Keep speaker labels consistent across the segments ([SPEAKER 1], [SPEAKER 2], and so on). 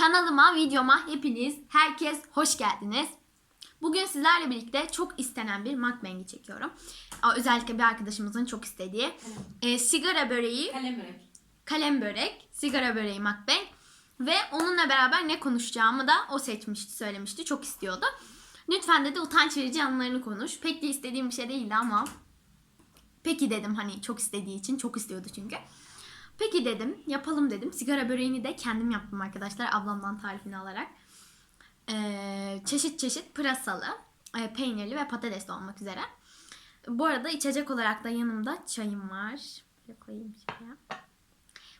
[SPEAKER 1] Kanalıma, videoma hepiniz, herkes hoş geldiniz. Bugün sizlerle birlikte çok istenen bir mukbang'i çekiyorum. Özellikle bir arkadaşımızın çok istediği. Ee, sigara böreği,
[SPEAKER 2] Kalem börek.
[SPEAKER 1] kalem börek, sigara böreği mukbang. Ve onunla beraber ne konuşacağımı da o seçmişti, söylemişti. Çok istiyordu. Lütfen dedi utanç verici anılarını konuş. Pek de istediğim bir şey değildi ama peki dedim hani çok istediği için. Çok istiyordu çünkü. Peki dedim yapalım dedim. Sigara böreğini de kendim yaptım arkadaşlar ablamdan tarifini alarak. Ee, çeşit çeşit pırasalı, e, peynirli ve patatesli olmak üzere. Bu arada içecek olarak da yanımda çayım var. Şöyle koyayım şuraya.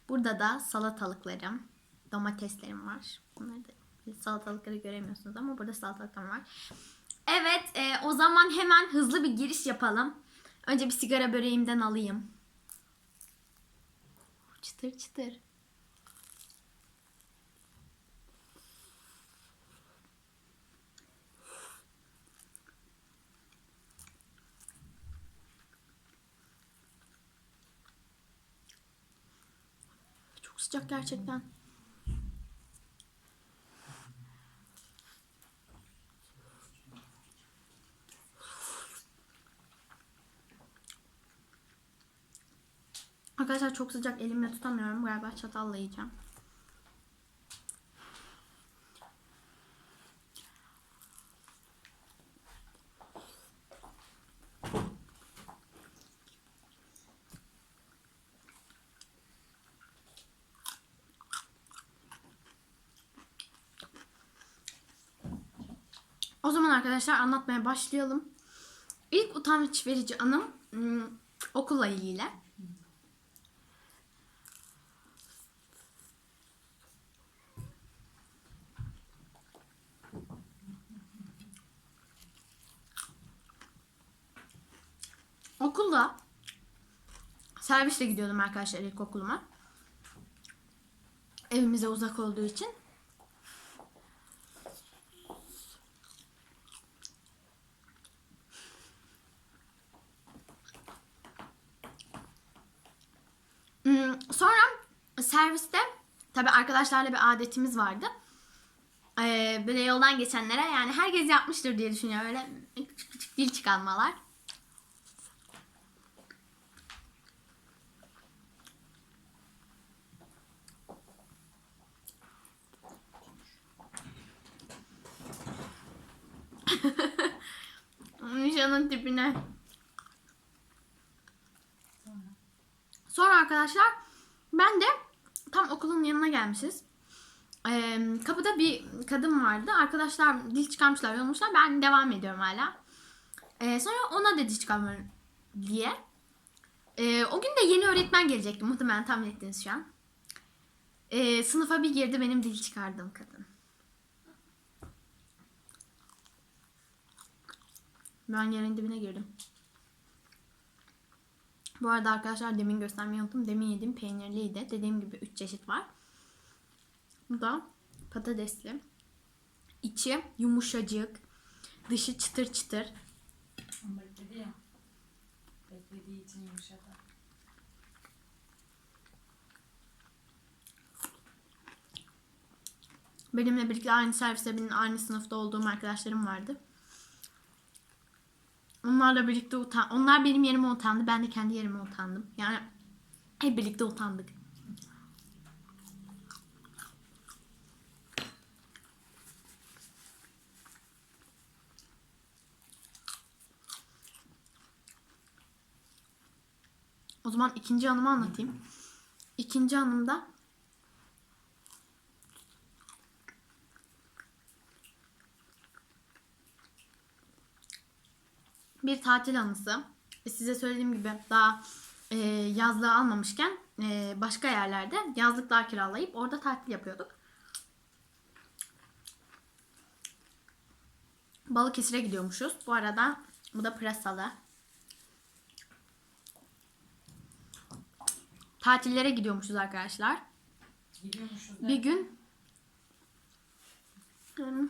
[SPEAKER 1] Burada da salatalıklarım, domateslerim var. Bunları da salatalıkları göremiyorsunuz ama burada salatalıklarım var. Evet, e, o zaman hemen hızlı bir giriş yapalım. Önce bir sigara böreğimden alayım. Çıtır çıtır. Çok sıcak gerçekten. Arkadaşlar çok sıcak elimle tutamıyorum. Galiba çatalla yiyeceğim. O zaman arkadaşlar anlatmaya başlayalım. İlk utanç verici anım hmm, okulla ilgili. Servisle gidiyordum arkadaşlar ilkokuluma. Evimize uzak olduğu için. Hmm, Sonra serviste tabi arkadaşlarla bir adetimiz vardı. Ee, böyle yoldan geçenlere yani herkes yapmıştır diye düşünüyorum. Öyle küçük küçük dil çıkarmalar. Tipine. Sonra arkadaşlar ben de tam okulun yanına gelmişiz. Ee, kapıda bir kadın vardı. Arkadaşlar dil çıkarmışlar, yorulmuşlar. Ben devam ediyorum hala. Ee, sonra ona dedi çıkarmıyorum diye. Ee, o gün de yeni öğretmen gelecekti. Muhtemelen tahmin ettiniz şu an. Ee, sınıfa bir girdi benim dil çıkardığım kadın. Ben yerin dibine girdim. Bu arada arkadaşlar demin göstermeyi unuttum. Demin yediğim peynirliydi. Dediğim gibi 3 çeşit var. Bu da patatesli. İçi yumuşacık. Dışı çıtır çıtır.
[SPEAKER 2] Ama bekledi ya. Beklediği için yumuşadı.
[SPEAKER 1] Benimle birlikte aynı serviste benim aynı sınıfta olduğum arkadaşlarım vardı. Onlarla birlikte utan onlar benim yerime utandı. Ben de kendi yerime utandım. Yani hep birlikte utandık. O zaman ikinci anımı anlatayım. İkinci anımda bir tatil anısı. Size söylediğim gibi daha e, yazlığı almamışken e, başka yerlerde yazlıklar kiralayıp orada tatil yapıyorduk. Balıkesir'e gidiyormuşuz. Bu arada bu da pırasalı. Tatillere gidiyormuşuz arkadaşlar.
[SPEAKER 2] Gidiyormuşuz.
[SPEAKER 1] Bir gün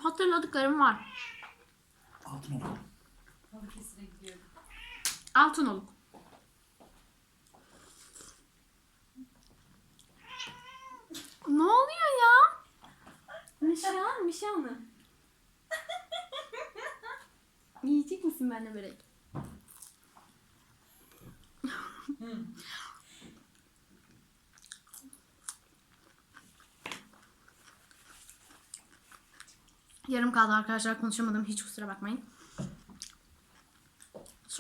[SPEAKER 1] hatırladıklarım var.
[SPEAKER 3] Altın oldu.
[SPEAKER 2] Balıkesir'e gidiyorduk.
[SPEAKER 1] Altınoluk. Ne oluyor ya? Bir şey olma. Yiyecek misin benimle börek? Yarım kaldı arkadaşlar konuşamadım hiç kusura bakmayın.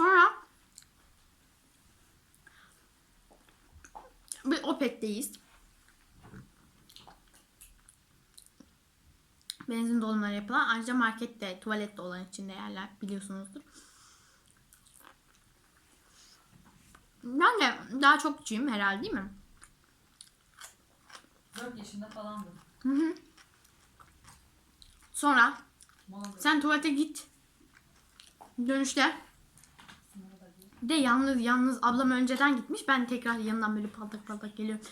[SPEAKER 1] Sonra bir Opet'teyiz. Benzin dolmaları yapılan ayrıca markette tuvalette olan içinde yerler biliyorsunuzdur. Ben de daha çok küçüğüm herhalde değil mi?
[SPEAKER 2] 4 yaşında falandım.
[SPEAKER 1] Hı hı. Sonra
[SPEAKER 2] Molada
[SPEAKER 1] sen tuvalete git. Dönüşte
[SPEAKER 2] sınırı da değil.
[SPEAKER 1] Bir de yalnız yalnız ablam önceden gitmiş. Ben tekrar yanından böyle paltak paltak geliyorum.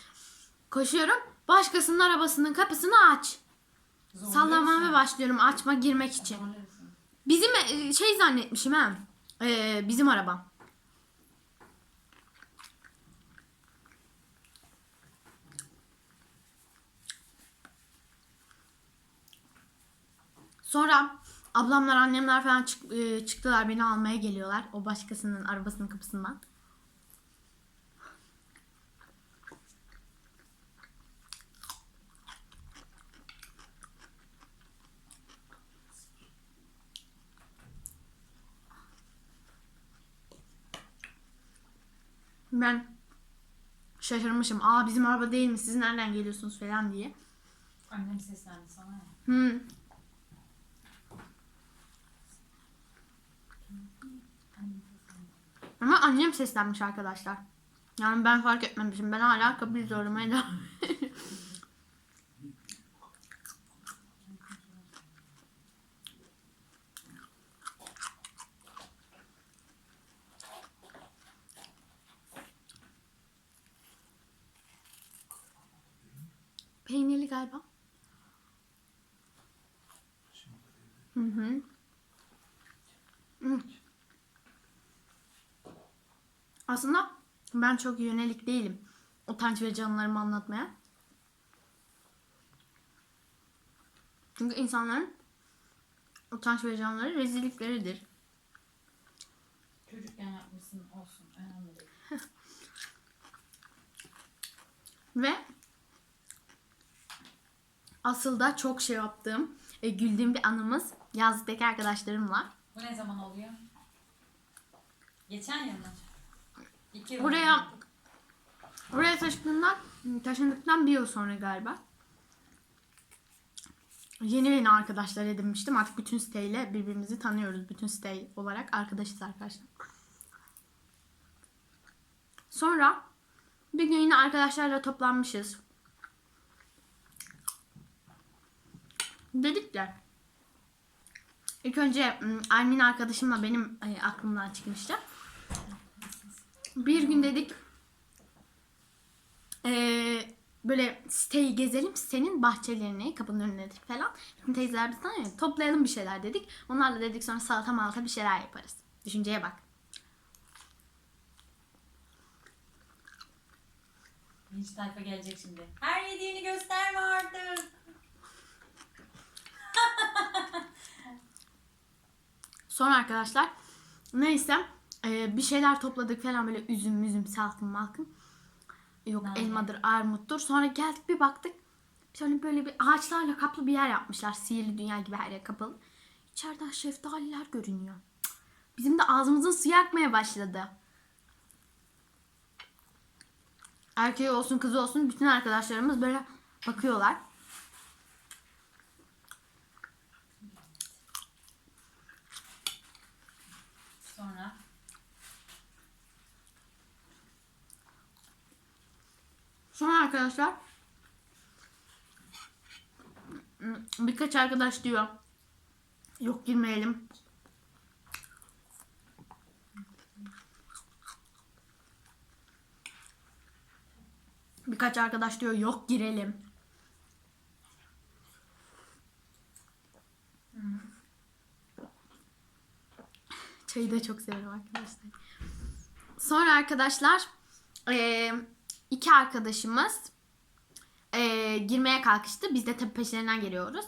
[SPEAKER 1] Koşuyorum. Başkasının arabasının kapısını aç. Sallamaya başlıyorum açma girmek için. Bizim e, şey zannetmişim ha. Ee, bizim araba. Sonra ablamlar annemler falan çık- e, çıktılar beni almaya geliyorlar. O başkasının arabasının kapısından. Ben şaşırmışım. Aa bizim araba değil mi? Siz nereden geliyorsunuz falan diye.
[SPEAKER 2] Annem seslendi sana ya.
[SPEAKER 1] Hmm.
[SPEAKER 2] Annem seslendi.
[SPEAKER 1] Ama annem seslenmiş arkadaşlar. Yani ben fark etmemişim. Ben hala kapıyı zorlamaya devam Peynirli galiba. Hı hı. Hı. Aslında ben çok yönelik değilim. Utanç ve canlarımı anlatmaya. Çünkü insanların utanç ve canları rezillikleridir.
[SPEAKER 2] Çocukken yapmışsın olsun. Önemli değil.
[SPEAKER 1] Ve asıl da çok şey yaptığım, e, güldüğüm bir anımız yazlıktaki arkadaşlarımla.
[SPEAKER 2] Bu ne zaman oluyor? Geçen yıl mı? İki
[SPEAKER 1] Buraya
[SPEAKER 2] mı?
[SPEAKER 1] Oraya taşındığından, taşındıktan bir yıl sonra galiba. Yeni yeni arkadaşlar edinmiştim. Artık bütün siteyle birbirimizi tanıyoruz. Bütün site olarak arkadaşız arkadaşlar. Sonra bir gün yine arkadaşlarla toplanmışız. Dedik de ilk önce Ermin arkadaşımla benim aklımdan çıkmıştı. Bir gün dedik ee, böyle siteyi gezelim. Sitenin bahçelerini, kapının önünedir falan. Şimdi teyzeler biz tanıyor. Toplayalım bir şeyler dedik. Onlarla dedik sonra salata malata bir şeyler yaparız. Düşünceye bak.
[SPEAKER 2] Linç tayfa gelecek şimdi. Her yediğini gösterme artık.
[SPEAKER 1] Sonra arkadaşlar neyse ee, bir şeyler topladık falan böyle üzüm üzüm salkım malkım. Yok
[SPEAKER 2] Nane.
[SPEAKER 1] elmadır armuttur. Sonra geldik bir baktık. Şöyle böyle bir ağaçlarla kaplı bir yer yapmışlar. Sihirli dünya gibi her yer kapalı. İçeriden şeftaliler görünüyor. Bizim de ağzımızın suyu akmaya başladı. Erkeği olsun kızı olsun bütün arkadaşlarımız böyle bakıyorlar.
[SPEAKER 2] Sonra
[SPEAKER 1] Sonra arkadaşlar birkaç arkadaş diyor yok girmeyelim. Birkaç arkadaş diyor yok girelim. Çayı da çok severim arkadaşlar. Sonra arkadaşlar eee, iki arkadaşımız eee, girmeye kalkıştı. Biz de tabii peşlerinden geliyoruz.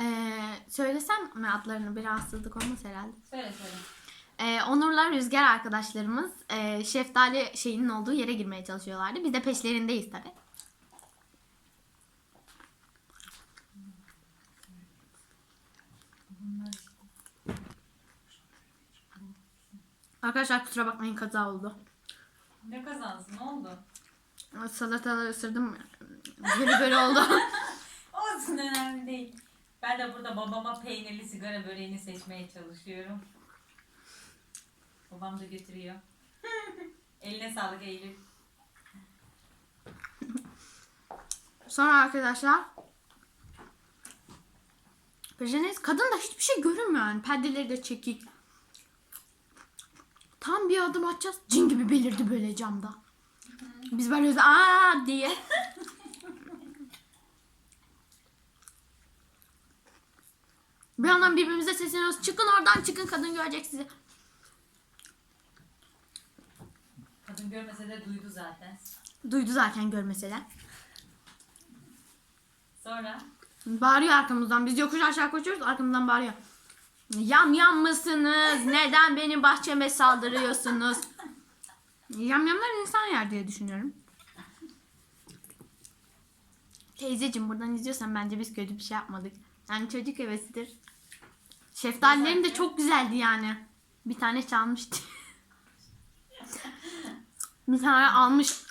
[SPEAKER 1] Ee, söylesem mi adlarını bir rahatsızlık olmaz herhalde.
[SPEAKER 2] Söyle söyle.
[SPEAKER 1] Ee, Onur'la Rüzgar arkadaşlarımız e, şeftali şeyinin olduğu yere girmeye çalışıyorlardı. Biz de peşlerindeyiz tabi.
[SPEAKER 2] Bunlar işte.
[SPEAKER 1] Arkadaşlar kusura bakmayın kaza oldu.
[SPEAKER 2] Ne kazansın? Ne oldu?
[SPEAKER 1] Salataları ısırdım. Böyle böyle oldu.
[SPEAKER 2] Olsun önemli değil. Ben de burada babama peynirli sigara böreğini seçmeye çalışıyorum. Babam da götürüyor. Eline sağlık Eylül.
[SPEAKER 1] Sonra arkadaşlar Peşiniz kadın da hiçbir şey görünmüyor yani. Perdeleri de çekik. Tam bir adım atacağız. Cin gibi belirdi böyle camda. Biz böyle aa diye. Bir yandan birbirimize sesleniyoruz. Çıkın oradan çıkın kadın görecek sizi.
[SPEAKER 2] Kadın görmese de duydu zaten.
[SPEAKER 1] Duydu zaten görmeseler.
[SPEAKER 2] Sonra
[SPEAKER 1] Bağırıyor arkamızdan. Biz yokuş aşağı koşuyoruz arkamızdan bağırıyor. Yam yam mısınız? Neden benim bahçeme saldırıyorsunuz? Yam yamlar insan yer diye düşünüyorum. Teyzeciğim buradan izliyorsan bence biz kötü bir şey yapmadık. Yani çocuk hevesidir. Şeftalilerin de çok güzeldi yani. Bir tane çalmıştı. bir tane almış.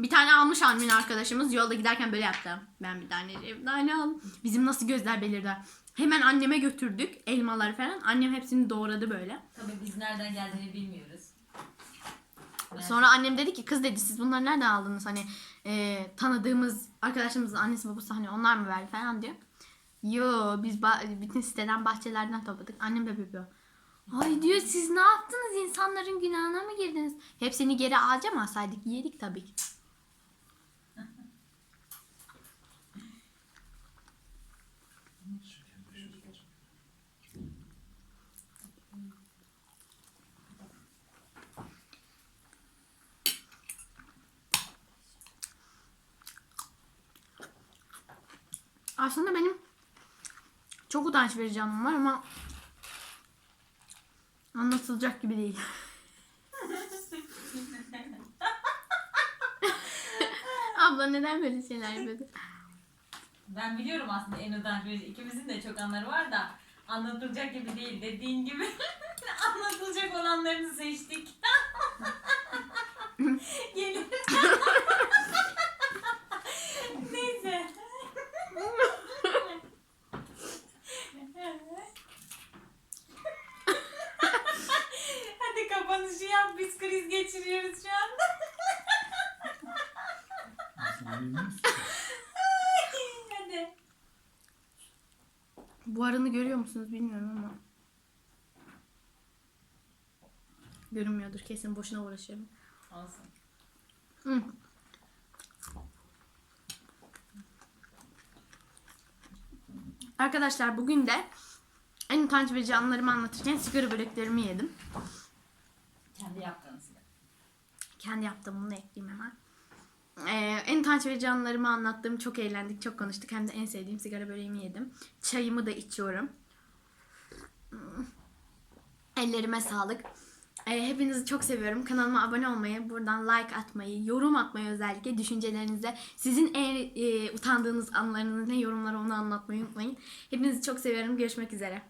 [SPEAKER 1] Bir tane almış Almin arkadaşımız yolda giderken böyle yaptı. Ben bir tane şeftali aldım. Bizim nasıl gözler belirdi. Hemen anneme götürdük elmaları falan. Annem hepsini doğradı böyle.
[SPEAKER 2] tabii biz nereden geldiğini bilmiyoruz.
[SPEAKER 1] Sonra annem dedi ki kız dedi siz bunları nereden aldınız hani e, tanıdığımız arkadaşımızın annesi babası hani onlar mı verdi falan diyor. Yo biz bütün siteden bahçelerden topladık. Annem de yapıyor. Ay diyor siz ne yaptınız insanların günahına mı girdiniz? Hepsini geri harcamasaydık yedik tabii ki. Aslında benim çok utanç verici anım var ama anlatılacak gibi değil. Abla neden böyle şeyler yapıyordu?
[SPEAKER 2] Ben biliyorum aslında en utanç verici. İkimizin de çok anları var da anlatılacak gibi değil. Dediğin gibi anlatılacak olanlarını seçtik.
[SPEAKER 1] Buharını görüyor musunuz bilmiyorum ama. Görünmüyordur kesin boşuna uğraşıyorum.
[SPEAKER 2] Olsun.
[SPEAKER 1] Hı. Arkadaşlar bugün de en utanç verici anılarımı anlatırken sigara böreklerimi yedim.
[SPEAKER 2] Kendi yaptığınız.
[SPEAKER 1] Kendi yaptığımı bunu ekleyeyim hemen. Utanç verici anılarımı anlattım. Çok eğlendik, çok konuştuk. Hem de en sevdiğim sigara böreğimi yedim. Çayımı da içiyorum. Hmm. Ellerime sağlık. Ee, hepinizi çok seviyorum. Kanalıma abone olmayı, buradan like atmayı, yorum atmayı özellikle düşüncelerinize. Sizin en e, utandığınız anlarınız ne yorumlara onu anlatmayı unutmayın. Hepinizi çok seviyorum. Görüşmek üzere.